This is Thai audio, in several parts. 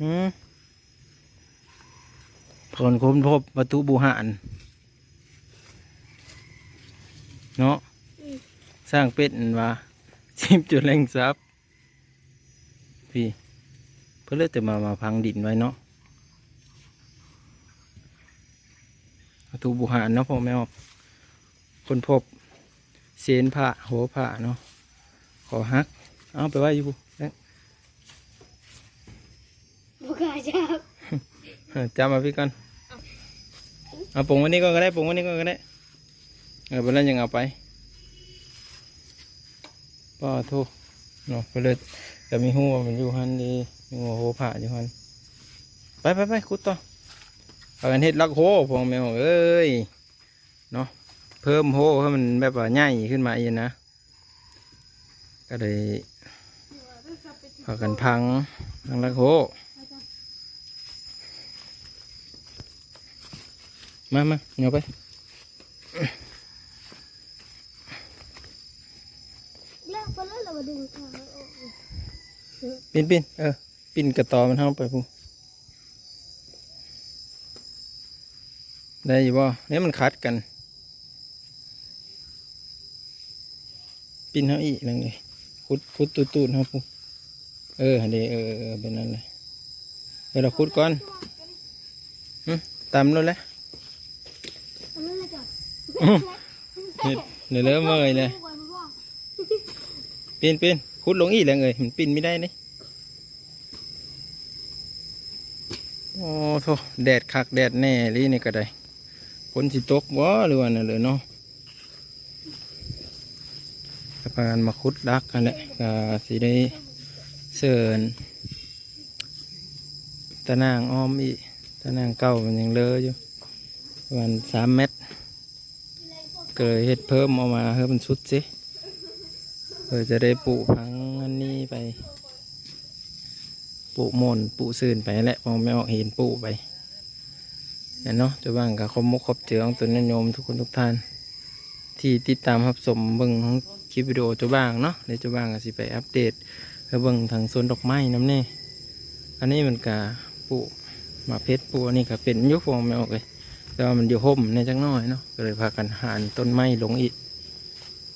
หืมผลค้นพบประตูบูหานเนาะสร้างเป็ดนั่นว่าชิมจุดแรงซับพี่เพื่อเลือกแต่มามาพังดินไว้เนาะประตูบูหานเนาะพ่อแม่ออกคนพบเสนผ้าหัวผ้าเนาะขอฮัก เอาไปไว้อยู่บุเอ๊ะ บุกาจับ เออ จำมาพี่ก่อนเอาปรุงวันนี้ก็ได้ปรุงวันนี้ก็ได้เออไปแล้วยังเอาไปป้าโทษเนาะไปเลยจะมีหัวมันอยู่หันดีมีหัวโหผ่าอยู่หันไปไปไปคุดต่อเอากันเฮ็ดลักโหพวงแมวเอ้ยเนาะเพิ่มโหให้มันแบบว่าใหญ่ขึ้นมาอีกนะก็เลยพากันพังพังลักโห มามาเดี๋ยวไป แล้วพอแล้วเรามาดึงขามันออกปินปินเออ ปินกระต่อมันเข้าไปพูได้อยู่บ่เนี่ยมันคัดกัน ปินเขาอีกนั่นเลยคุดคุดตูดตูดเขาพูเออเดี๋ยวเออเออเป็นนั่นเลยเดี๋ยวเราคุดก่อนหึตามนู้นเลย ทำนั่นเลยจ้ะ เดี๋ยวเดี๋ยเริ่มเมื่อยเลยปีนปีนคุดลงอีกแล้วเงยมันปีนไม่ได้นี่โอ้โธ่แดดคักแดดแน่ลีนี่ก็ได้ฝนสิตกบ่หรือว่าน่ะเลยเนาะกระพานมาคุดดักกันแหละก็สิได้เสร์นตะนางอ้อมอีกตะนางเก่ามันยังเลอะอยู่ประมาณสามเมตร เลยเฮ็ดเพิ่มเออกมาเพิ่มมันสุดสิเพื่อจะได้ปลูกพังอันนี้ไป ปลูกมนปลูกซื่นไปแหละมองไม่ออกเห็นปลูกไปเห็นเนาะเจะบ้างกับคมมุกคบเจือองตัวนิยมทุกคนทุกท่าน ที่ติดตามรับชมเบิ่งของคลิปวิดีโอเจ้าบ้างเนาะเดี๋ยวเจ้าบ้างก็สิไปอัปเดตเบิ่งทางสวนดอกไม้น้ำเน่อันนี้มันกะปลูกมาเพชรปลูกอันนี้ก็เป็นยุคฟองไม่ออกเลย แต่ว่ามันอยู่ห่มในจังน้อยเนาะก็เลยพากันหานต้นไม้ลงอีก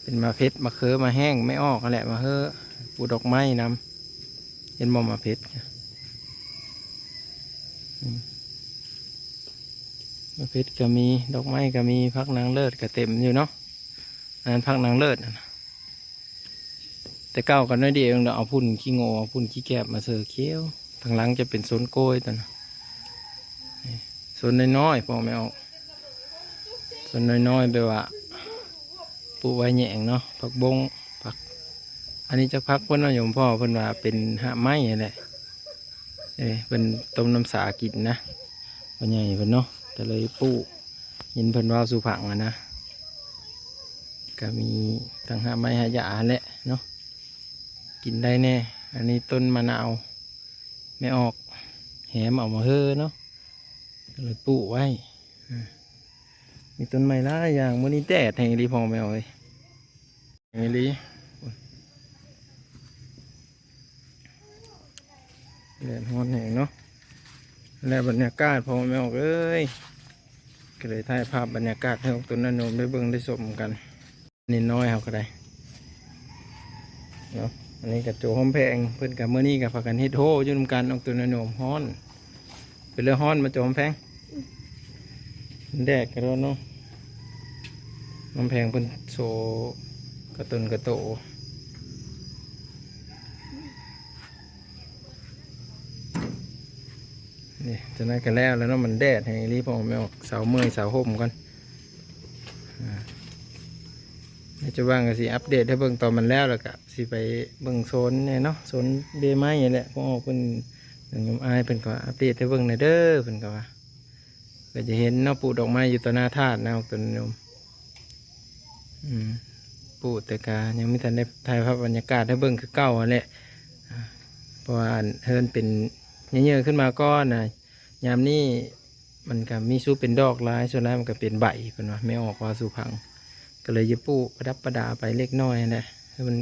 เป็นมาเพชรมาเคือมาแห้งไม่ออกนั่นแหละมาเฮ้อปูดอกไม้นำเห็นบ่มาเพชรมาเพชรก็มีดอกไม้ก็มีพักนางเลิศก็เต็มอยู่เนาะนั้นพักนางเลิศนะแต่เก้ากันน้อยเดียวเราเอาพุ่นขี้โง่เอาพุ่นขี้แกบมาเสือเคี้ยวทางหลังจะเป็นโซนโกยตัวนะ นี่โซนน้อยๆพอไม่ออกโซนน้อยๆแบบว่าปลูกไว้แหยงเนาะผักบงผัก อันนี้จะพักเพิ่อนว่าโยมพ่อเพิ่อนว่าเป็นหาไม้นั่นแหละเอ้เป็นต้มน้ำสากินนะเพิ่นใหญ่เพิ่นเนาะแต่เลยปลูกยินเพิ่อนว่าสุผังอะนะ ก็มีทั้งหาไม้หายาแหละเนาะกินได้แน่ อันนี้ต้นมะนาวไม่ออกแหมเอามาเฮ้อเนาะ เลยปลูกไว้มีต้นไม้หลายอย่างมื่อนี้แดดแหงรีพอแมวเลยแหงรีแดดฮอนแหงเนาะและบรรยากาศพอแมวเอ้ยก็เลยถ่ายภาพบรรยากาศให้พวกต้นนันโนมได้เบิ่งได้ชมกันนิดน้อยเขาก็ได้เนาะอันนี้กับโจห้อมแพงเพื่อนกับเมื่อนี้กับพากันเฮ็ดโฮยุ่นกันออกต้นนันโนมฮ้อน เป็นเรืองฮ้อนมาจอมแพงแดกกันแล้วเนาะน้ำแพงเป็นโซกระตุนกระโตนี่จะนั่นกันแล้วแล้วเนาะมันแดดให้รีบออกไม่ออกเสาเมื่อยเสาห่มก่อนอ่าเดี๋ยวจะว่างก็สิอัปเดตให้เบิ่งตอนมันแล้วแล้วก็สิไปเบิ่งโซนเนี่ยเนาะโซนเบไม้นี่ยแหละพวกเพิ่น หนึ่งยมอายเพิ่นก็อัปเดตให้เบิ่งหน่อยเด้อเพิ่นก็ว่าก็จะเห็นเนาะปลูกดอกไม้อยู่ต่อหน้าธาตุนะต้นนมอืมปลูกแต่กายังไม่ทันได้ถ่ายภาพบรรยากาศให้เบิ่งคือเก่าแหละเพราะว่าเฮิรนเป็นเยอะๆขึ้นมาก้อนนะยามนี้มันก็มีสู้เป็นดอกหลายส่วนนั้นมันก็เป็นใบเป็นว่าไม่ออกว่าสู่พัง ก็เลยจะปลูกประดับประดาไปเล็กน้อยนะให้มัน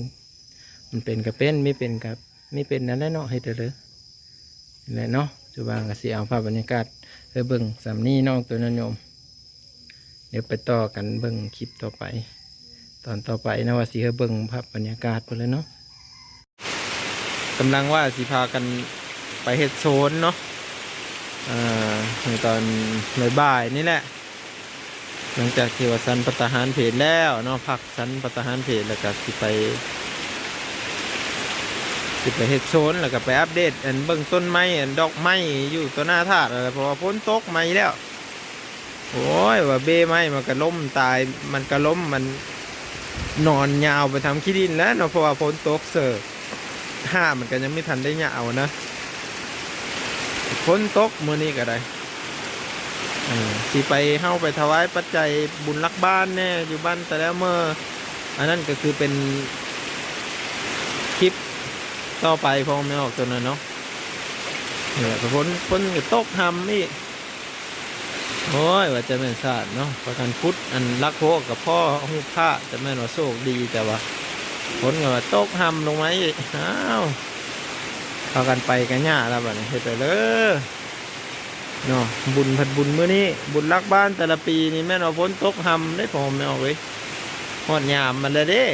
มันเป็นกับเป็นไม่เป็นกับไม่เป็นนั่นแหละเนาะให้เถอเลย แหละเนาะจุบางก็สิเอาภาพบรรยากาศเออเบิ่งสำนี้น้องตัวนั้นโยม เดี๋ยวไปต่อกันเบิ่งคลิปต่อไป ตอนต่อไปนะว่าสิเฮอเบิ่งภาพบรรยากาศไปเลยเนาะกำลังว่าสิพากันไปเฮ็ดโซนเนาะอ่าในตอนบ่ายๆนี่แหละหลังจากที่ว่าสันปตหารเพจแล้วเนาะพักสันปตหารเพจแล้วก็สิไป สิไปเฮ็ดโซนแล้วก็ไปอัปเดตอันเบิ่งต้นไม้อันดอกไม้อยู่ตัวหน้าธาตุอะไรเพราะว่าฝนตกไม้แล้วโอ้ยว่าเบ้ไม้มันก็ล้มตายมันก็ล้มมันนอนยาวไปทำขี้ดินแล้วเนาะเพราะว่าฝนตกเสิร์ฟห้ามันก็ยังไม่ทันได้ยาวนะฝนตกมื้อนี้ก็ได้สิไปเฮาไปถวายปัจจัยบุญรักบ้านแน่อยู่บ้านแต่แล้วเมื่ออันนั้นก็คือเป็นคลิป ต่อไปพอไม่ออกตัวนั้นเนาะเนี่ยฝนฝนก็ตกทำนี่โอ้ยว่าจะแม่นศาสตร์เนาะประกันพุทธอันรักโคกับพ่อหูผ้าจะแม่นว่าโชคดีแต่ว่าผลก็ว่าตกหำลงไหมอ้าวพากันไปกันหย่าแล้วบัดนี้เฮ็ดไปเลยเนาะบุญพัดบุญมื้อนี้บุญรักบ้านแต่ละปีนี่แม่นว่าฝนตกหำได้พอไม่ออกเลยฮอดยามมันเลยเด้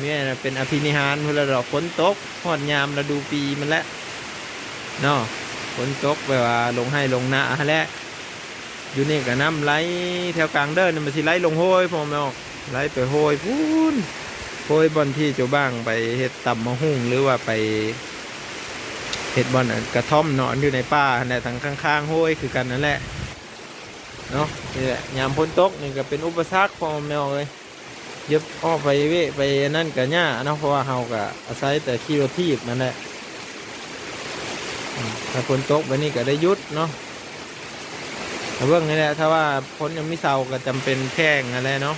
เนี่ยเป็นอภินิหารเวลาดอกฝนตกฮอดยามฤดูปีมันแล้วเนาะฝนตกไปว่าลงให้ลงหน้าแล้วอยู่นี่กับน้ำไหลแถวกลางเดินมันสิไหลลงห้วยพอมอกไหลไปห้วยพูนห้วยบอนที่เจ้าบ้างไปเฮ็ดตำมะฮุ่งหรือว่าไปเฮ็ดบอนกระท่อมนอนอยู่ในป่าในทางข้างๆห้วยคือกันนั่นแหละเนาะนี่แหละยามพ้นตกนี่ก็เป็นอุปสรรคพอมอกเลย เย็บอ้อไปเวไปนั่นกับหญ้าเนาะเพราะว่าเฮาก็อาศัยแต่ขี่รถทีบนั่นแหละถ้าฝนตกไปนี่ก็ได้ยุดเนาะแต่เบื้องนี่แหละถ้าว่าพ้นยังไม่เศร้าก็จำเป็นแข้งอะไรเนาะ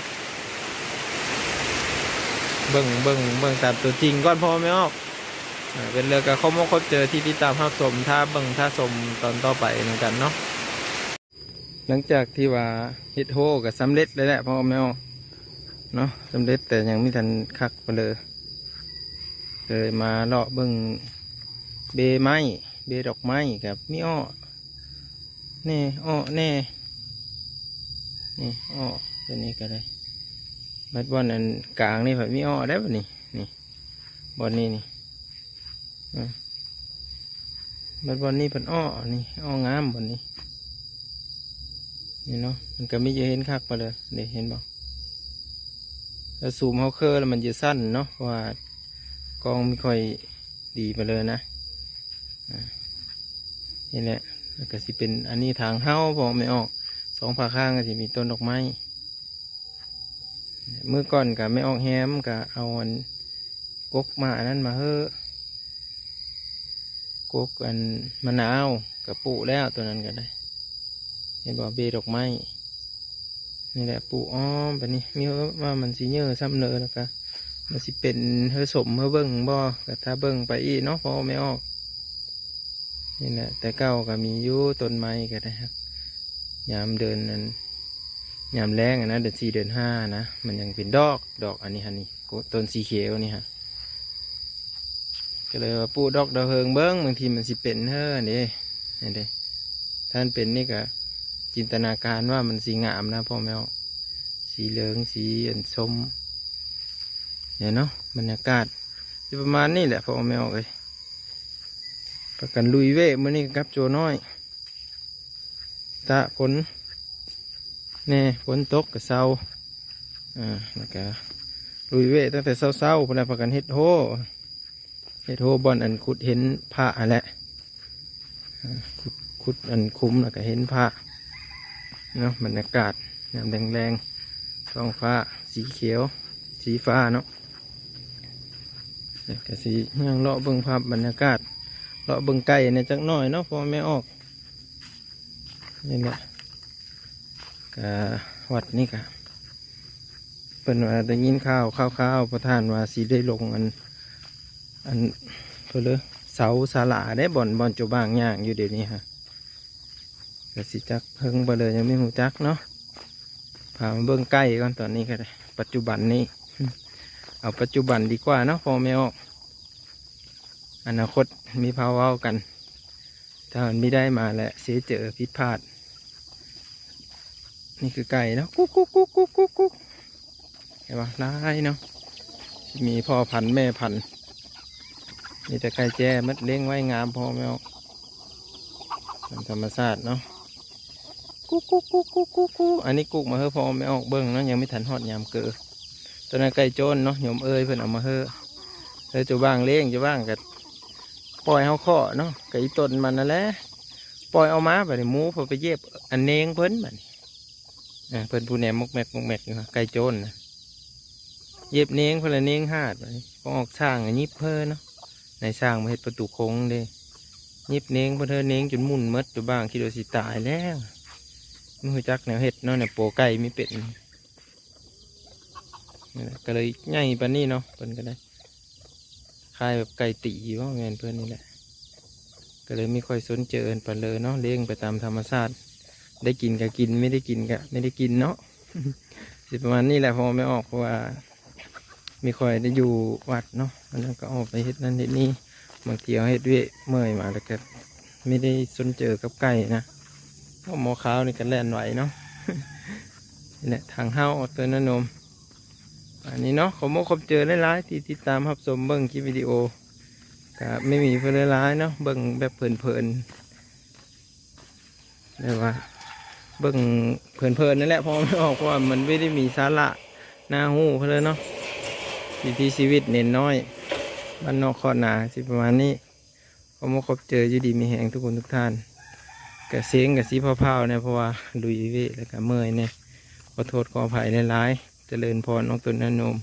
เบิ่งเบิ่งเบิ่งตามตัวจริงก่อนพอไหมออกเป็นเรือกับเขามกเขาเจอที่ที่ตามภาพสมถ้าเบิ่งถ้าสมตอนต่อไปเหมือนกันเนาะหลังจากที่ว่าฮ็ดโฮก็สำเร็จแล้แหละพอไหมออก เนาะสำเร็จแต่ยังไม่ทันคักไปเลยเลยมาเลาะเบิ่งเบไม้เบดอกไม้กับมิอ้อแน่อ้อแน่นี่อ้อตัวนี้ก็ได้บัดบอลอันกลางนี่แบบมีอ้อได้ป่ะนี่นี่บอลนี่นี่บัดบอลนี่เป็นอ้อนี่อ้องามบอลนี้นี่เนาะมันก็ไม่จะเห็นคักไปเลยเดี๋ยวเห็นบอก แล้วซูมเขาเคอร์แล้วมันจะสั้นเนาะเพราะว่ากล้องไม่ค่อยดีไปเลยนะนี่แหละแล้วก็สิเป็นอันนี้ทางเฮ้าบอกไม่ออกสองผาข้างก็สิมีต้นดอกไม้เมื่อก่อนกับไม่ออกแฮมกับเอาอันกกมาอันนั้นมาเฮ้อกกอันมะนาวกับปูแล้วตัวนั้นก็ได้ เห็นบอกเบดอกไม้ นี่แหละปูอ้อมไปนี่มีว่ามันสิเยอซ้ำเนอแล้วก็มันสิเป็นเฮอสมเฮอเบิ้งบ่ก็ถ้าเบิ้งไปอีกเนาะพอไม่ออกนี่แหละแต่เก้าก็มีอยู่ต้นไม้ก็ได้ครับยามเดินนั้นยามแรงนะเดือนสี่เดือนห้านะมันยังเป็นดอกดอกอันนี้ฮะนี่ต้นสีเขียวนี่ฮะก็เลยว่าปูดอกดาวเฮิงเบิ้งบางทีมันสิเป็นเฮ้อนี่นี่เด้ท่านเป็นนี่ก็ จินตนาการว่ามันสีงามนะพ่อแม่เอาสีเหลืองสีอันส้มเนี่ยเนาะบรรยากาศประมาณนี้แหละพ่อแม่เลยประกันลุยเว่มื่อนี้กับโจน้อยตะฝนแน่ฝนตกกับเศร้าอ่าแล้วก็ลุยเว่ตั้งแต่เศร้าๆพอแล้วประกันเฮ็ดโฮเฮ็ดโฮบอลอันขุดเห็นผ้าแหละขุดขุดอันคุ้มแล้วก็เห็นผ้า เนาะบรรยากาศน้ำแรงๆท้องฟ้าสีเขียว สีฟ้าเนาะแล้วก็สียังเลาะเบิ่งภาพบรรยากาศเลาะเบิ่งไก่เนี่ยจักหน่อยเนาะพอไม่ออกนี่แหละกะวัดนี่กะเป็นว่าได้ยินข่าวข่าวข่าวประธานว่าสีได้ลงอันอันเพื่อเลยเสาศาลาได้บ่อนบ่อนจุบางอย่างอยู่เดี๋ยวนี้ฮะ ก็สิจักเพิ่งไปเลยยังไม่หูจักเนาะพามาเบิ่งใกล้ก่อนตอนนี้ก็ได้ปัจจุบันนี้ เอาปัจจุบันดีกว่าเนาะพอไม่ออกอนาคตมีภาวะกัน ถ้ามันไม่ได้มาแหละเสียเจอผิดพลาด นี่คือไก่เนาะกุ๊กกุ๊กกุ๊กกุ๊กกุ๊กกุ๊กเห็นปะได้เนาะมีพ่อพันธุ์แม่พันธุ์มีแต่ไก่แจ้มัดเลี้ยงไว้งามพอไม่ออกธรรมชาติเนาะ กุ๊กกุ๊กกุ๊กกุ๊กกุ๊กกุ๊กอันนี้กุ๊กมาเฮ้อพอไม่ออกเบิ้งเนาะยังไม่ทันหอดยามเกิดตัวนั้นไก่โจนเนาะโยมเอ้ยเพิ่นเอามาเฮ้อเฮ้อจะบ้างเลี้ยงจะบ้างกับปล่อยเขาเคาะเนาะไก่ต้นมันนั่นแหละปล่อยเอามาแบบนี้หมูพอไปเย็บอันเนงเพิ่นแบบนี้อ่าเพิ่นผู้แหนมมกแมกมกแมกอยู่ไก่โจนนะเย็บเนงเพิ่นละเนงหาดไปพอออกช่างอะยิบเพิ่นเนาะในช่างมาเฮ็ดประตูโค้งเด้ยิบเนียงเพิ่นเธอเนียงจนมุนหมดอยู่บ้างคิดว่าสิตายแล้ว มือจักแนวเฮ็ดเนาะเนี่ยโปไก่มีเป็ดนี่แหละก็เลยใหญ่ปานนี้เนาะเพิ่นก็ได้คายแบบไก่ตีว่าแม่นเพิ่อนนี่แหละ ก็เลยไม่ค่อยสนเจอเอินปานเลยเนาะเลี้ยงไปตามธรรมชาติ ได้กินก็กินไม่ได้กินก็ไม่ได้กินเนาะสิประมาณนี้แหละพอไม่ออกเพราะว่ามีคอยได้อยู่วัดเนาะมันก็ออกไปเฮ็ดนั่นเฮ็ดนี่บางทีเอาเฮ็ดเวะเมื่อยมาแล้วก็ไม่ได้สนเจอกับไก่นะ เพราะหมอขาวนี่กันแล่นไหวเนาะนี่แหละทางเฮ้าตัวนั้นนมอันนี้เนาะขอมขอบเจอหลายที่ติดตามรับชมเบิ้งคลิปวิดีโอก็ไม่มีเพื่อนหลายเนาะเบิ้งแบบเพลินๆเรียกว่าเบิ่งเพลินๆนั่นแหละพอไม่ออกว่ามันไม่ได้มีสาระหน้าหูเพนเลยเนาะวิถีชีวิตเน้นน้อยบ้านนอกคอดนาสิประมาณนี้ก็มคบเจออยู่ดีมีแหงทุกคนทุกท่าน กะเสียงกะสีเผาๆเนี่ยเพราะว่าลุยเวะแล้วก็เมื่อยเนี่ยขอโทษขออภัยหลายๆเจริญพรน้องตุนนนม